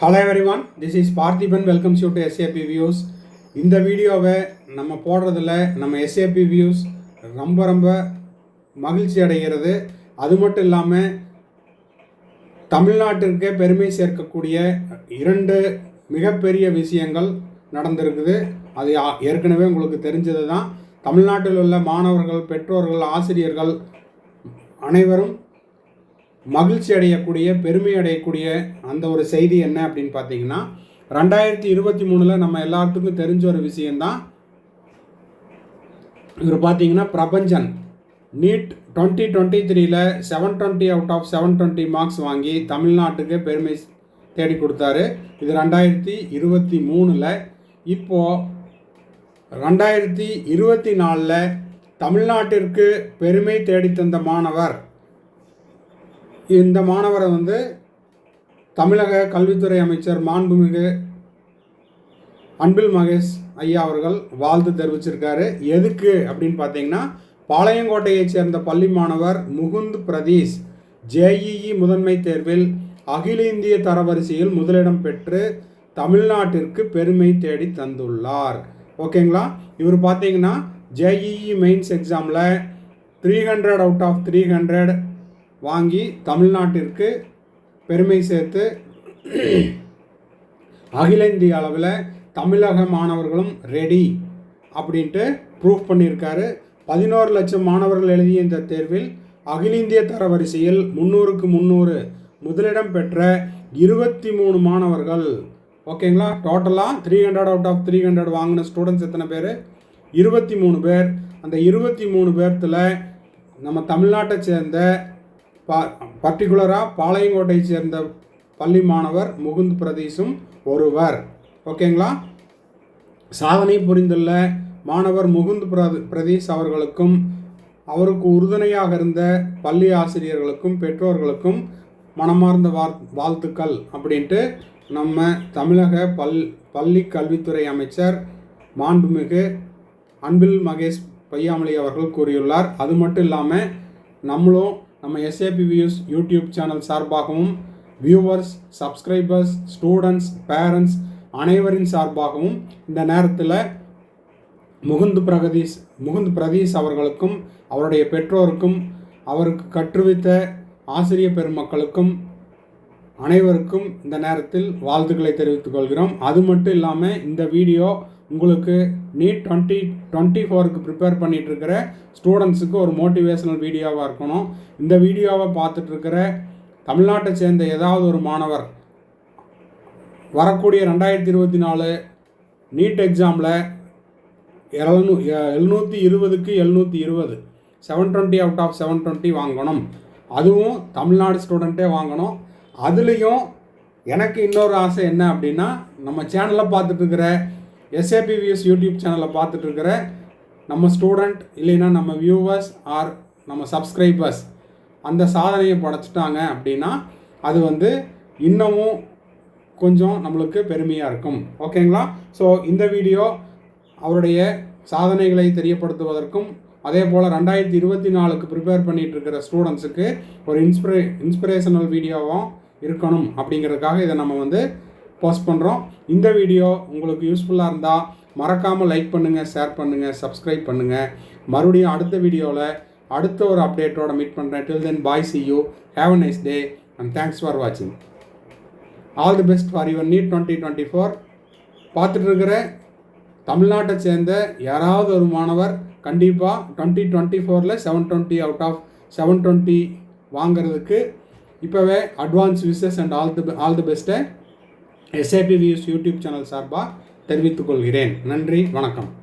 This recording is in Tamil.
Hello everyone this is Parthiban welcomes you to SAP views இந்த வீடியோவை நம்ம போடுறதில் நம்ம எஸ்ஏபி வியூஸ் ரொம்ப ரொம்ப மகிழ்ச்சி அடைகிறது. அது மட்டும் இல்லாமல் தமிழ்நாட்டிற்கே பெருமை சேர்க்கக்கூடிய இரண்டு மிகப்பெரிய விஷயங்கள் நடந்திருக்குது. அது ஏற்கனவே உங்களுக்கு தெரிஞ்சது தான் தமிழ்நாட்டில் உள்ள மாணவர்கள் பெற்றோர்கள் ஆசிரியர்கள் அனைவரும் மகிழ்ச்சி அடையக்கூடிய பெருமை அடையக்கூடிய அந்த ஒரு செய்தி என்ன அப்படின்னு பார்த்தீங்கன்னா ரெண்டாயிரத்தி இருபத்தி மூணில் நம்ம எல்லாத்துக்கும் தெரிஞ்ச ஒரு விஷயந்தான் இவர் பார்த்தீங்கன்னா பிரபஞ்சன். நீட் டுவெண்ட்டி டுவெண்ட்டி த்ரீல seven twenty out of seven twenty marks வாங்கி தமிழ்நாட்டுக்கு பெருமை தேடி கொடுத்தாரு. இது ரெண்டாயிரத்தி இருபத்தி மூணில். இப்போது ரெண்டாயிரத்தி இருபத்தி நாலில் தமிழ்நாட்டிற்கு பெருமை தேடித்தந்த மாணவர் இந்த மாணவரை வந்து தமிழக கல்வித்துறை அமைச்சர் மாண்புமிகு அன்பில் மகேஷ் ஐயா அவர்கள் வாழ்த்து தெரிவிச்சிருக்காரு. எதுக்கு அப்படின்னு பார்த்தீங்கன்னா பாளையங்கோட்டையைச் சேர்ந்த பள்ளி மாணவர் முகுந்த் பிரதீஷ் ஜேஇஇ முதன்மை தேர்வில் அகில இந்திய தரவரிசையில் முதலிடம் பெற்று தமிழ்நாட்டிற்கு பெருமை தேடி தந்துள்ளார். ஓகேங்களா? இவர் பார்த்தீங்கன்னா ஜேஇஇ மெயின்ஸ் எக்ஸாமில் three hundred out of three hundred வாங்கி தமிழ்நாட்டிற்கு பெருமை சேர்த்து அகில இந்திய அளவில் தமிழக மாணவர்களும் ரெடி அப்படின்ட்டு ப்ரூஃப் பண்ணியிருக்காரு. பதினோரு லட்சம் மாணவர்கள் எழுதிய இந்த தேர்வில் அகில இந்திய தரவரிசையில் முந்நூறுக்கு முந்நூறு முதலிடம் பெற்ற இருபத்தி மூணு மாணவர்கள். ஓகேங்களா டோட்டலாக three hundred out of three hundred வாங்கின ஸ்டூடெண்ட்ஸ் எத்தனை பேர்? இருபத்தி மூணு பேர். அந்த இருபத்தி மூணு பேர்த்தில் நம்ம தமிழ்நாட்டை சேர்ந்த பா பர்டிகுலராக பாளையங்கோட்டையை சேர்ந்த பள்ளி மாணவர் முகுந்த் பிரதீஷும் ஒருவர். ஓகேங்களா? சாதனை புரிந்துள்ள மாணவர் முகுந்த் பிரத பிரதீஷ் அவர்களுக்கும் அவருக்கு உறுதுணையாக இருந்த பள்ளி ஆசிரியர்களுக்கும் பெற்றோர்களுக்கும் மனமார்ந்த வார் வாழ்த்துக்கள் அப்படின்ட்டு நம்ம தமிழக பல் பள்ளி கல்வித்துறை அமைச்சர் மாண்புமிகு அன்பில் மகேஷ் பையாமொழி அவர்கள் கூறியுள்ளார். அது மட்டும் இல்லாமல் நம்மளும் நம்ம எஸ்ஏபி வியூஸ் யூடியூப் சேனல் சார்பாகவும் வியூவர்ஸ் சப்ஸ்கிரைபர்ஸ் ஸ்டூடெண்ட்ஸ் பேரண்ட்ஸ் அனைவரின் சார்பாகவும் இந்த நேரத்தில் முகுந்த் பிரகதீஷ் முகுந்த் பிரதீஷ் அவர்களுக்கும் அவருடைய பெற்றோருக்கும் அவருக்கு கற்றுவித்த ஆசிரிய பெருமக்களுக்கும் அனைவருக்கும் இந்த நேரத்தில் வாழ்த்துக்களை தெரிவித்துக் கொள்கிறோம். அது மட்டும் இல்லாமல் இந்த வீடியோ உங்களுக்கு நீட் டுவெண்ட்டி டுவெண்ட்டி ஃபோருக்கு ப்ரிப்பேர் பண்ணிகிட்ருக்கிற ஸ்டூடெண்ட்ஸுக்கு ஒரு மோட்டிவேஷனல் வீடியோவாக இருக்கணும். இந்த வீடியோவை பார்த்துட்ருக்கிற தமிழ்நாட்டை சேர்ந்த ஏதாவது ஒரு மாணவர் வரக்கூடிய ரெண்டாயிரத்தி இருபத்தி நாலு நீட் எக்ஸாமில் எழுநூ எழுநூற்றி இருபதுக்கு எழுநூற்றி இருபது. Seven twenty out of seven twenty வாங்கணும். அதுவும் தமிழ்நாடு ஸ்டூடெண்ட்டே வாங்கணும். அதுலேயும் எனக்கு இன்னொரு ஆசை என்ன அப்படின்னா நம்ம சேனலில் பார்த்துட்டு இருக்கிற எஸ்ஏபிவிஎஸ் யூடியூப் சேனலை பார்த்துட்ருக்கிற நம்ம ஸ்டூடெண்ட் இல்லைன்னா நம்ம வியூவர்ஸ் ஆர் நம்ம சப்ஸ்கிரைபர்ஸ் அந்த சாதனையை படைச்சிட்டாங்க அப்படின்னா அது வந்து இன்னமும் கொஞ்சம் நம்மளுக்கு பெருமையாக இருக்கும். ஓகேங்களா ஸோ இந்த வீடியோ அவருடைய சாதனைகளை தெரியப்படுத்துவதற்கும் அதே போல் ரெண்டாயிரத்தி இருபத்தி நாலுக்கு ப்ரிப்பேர் பண்ணிகிட்டு இருக்கிற ஸ்டூடெண்ட்ஸுக்கு ஒரு இன்ஸ்பிரே இன்ஸ்பிரேஷனல் வீடியோவும் இருக்கணும் அப்படிங்கிறதுக்காக இதை நம்ம வந்து போஸ்ட் பண்ணுறோம் இந்த வீடியோ உங்களுக்கு யூஸ்ஃபுல்லாக இருந்தால் மறக்காமல் லைக் பண்ணுங்கள் ஷேர் பண்ணுங்கள் சப்ஸ்கிரைப் பண்ணுங்கள் மறுபடியும் அடுத்த வீடியோவில் அடுத்த ஒரு அப்டேட்டோட மீட் பண்ணுறேன் till then bye see you have a nice day and thanks for வாட்சிங் all the best for your NEET twenty twenty four பார்த்துட்டு இருக்கிற தமிழ்நாட்டை சேர்ந்த யாராவது ஒரு மாணவர் கண்டிப்பாக டுவெண்ட்டி டுவெண்ட்டி ஃபோரில் seven twenty out of seven twenty வாங்குறதுக்கு இப்போவே advance wishes and all the all the பெஸ்ட்டை எஸ்ஏபி வியூஸ் யூடியூப் சேனல் சார்பாக தெரிவித்துக் கொள்கிறேன். நன்றி வணக்கம்.